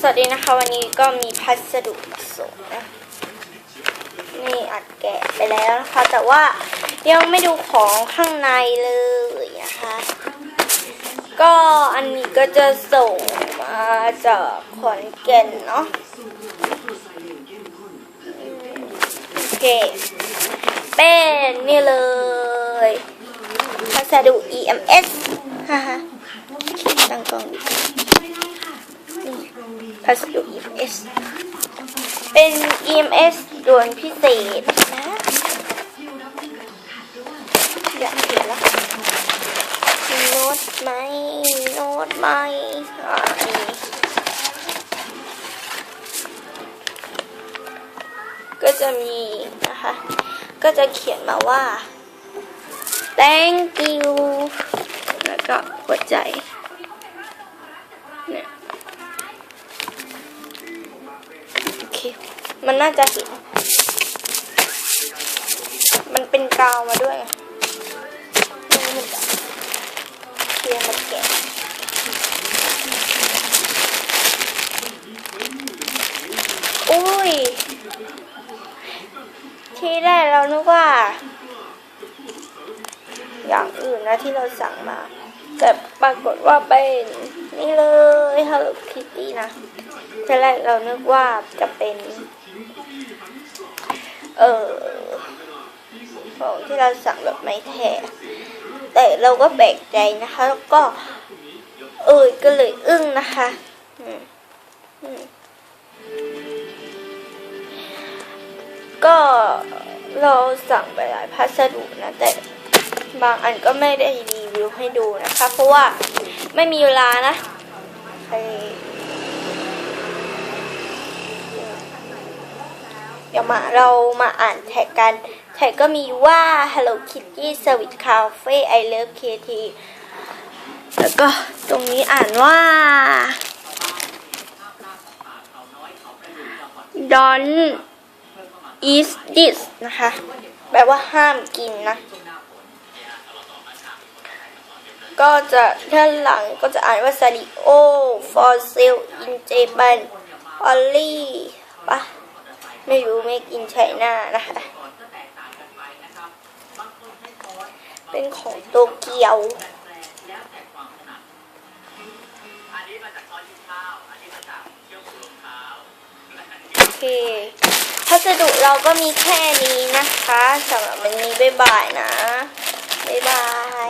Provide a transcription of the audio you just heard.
สวัสดีนะคะวันนี้ก็มีพัสดุมาส่งนะนี่อัดแกะไปแล้วนะคะ แต่ว่ายังไม่ดูของข้างในเลยนะคะ ก็อันนี้ก็จะส่งมาจากขอนแก่นเนาะโอเคเป็นนี่เลยพัสดุ EMS ฮ่าฮ่าตั้งกล้องดี พัสดุ EMS เป็น EMS ด่วนพิเศษนะอยากเห็นละโน้ตไหมโน้ตไหมอ่าก็จะมีนะคะ ก็จะเขียนมาว่า thank you แล้วก็หัวใจ มันน่าจะเห็น มันเป็นกาวมาด้วยไงนี่มันจะเคลียร์มันแกะอุ้ย ที่แรกเรานึกว่า อย่างอื่นนะที่เราสั่งมา แต่ปรากฏว่าเป็นนี่เลย Hello Kitty นะ ทีแรกเรานึกว่าจะเป็น เออของที่เราสั่งแบบไม่แท้แต่เราก็แปลกใจนะคะ แล้วก็ เอยก็เลยอึ้งนะคะก็เราสั่งไปหลายพัสดุนะ แต่บางอันก็ไม่ได้รีวิวให้ดูนะคะ เพราะว่าไม่มีเวลานะใคร เมาเรามาอ่านแท็กกัน แท็กก็มีว่า Hello Kitty Service Cafe I Love KT แล้วก็ตรงนี้อ่านว่า Don't eat this นะคะ แปลว่าห้ามกินนะ ก็จะด้านหลังก็จะอ่านว่า Sadio for sale in Japan only ปะ ไม่รู้ make in China นะคะ เป็นของโตเกียวโอเคพัสดุเราก็มีแค่นี้นะคะสำหรับวันนี้บ๊ายบายนะ บ๊ายบาย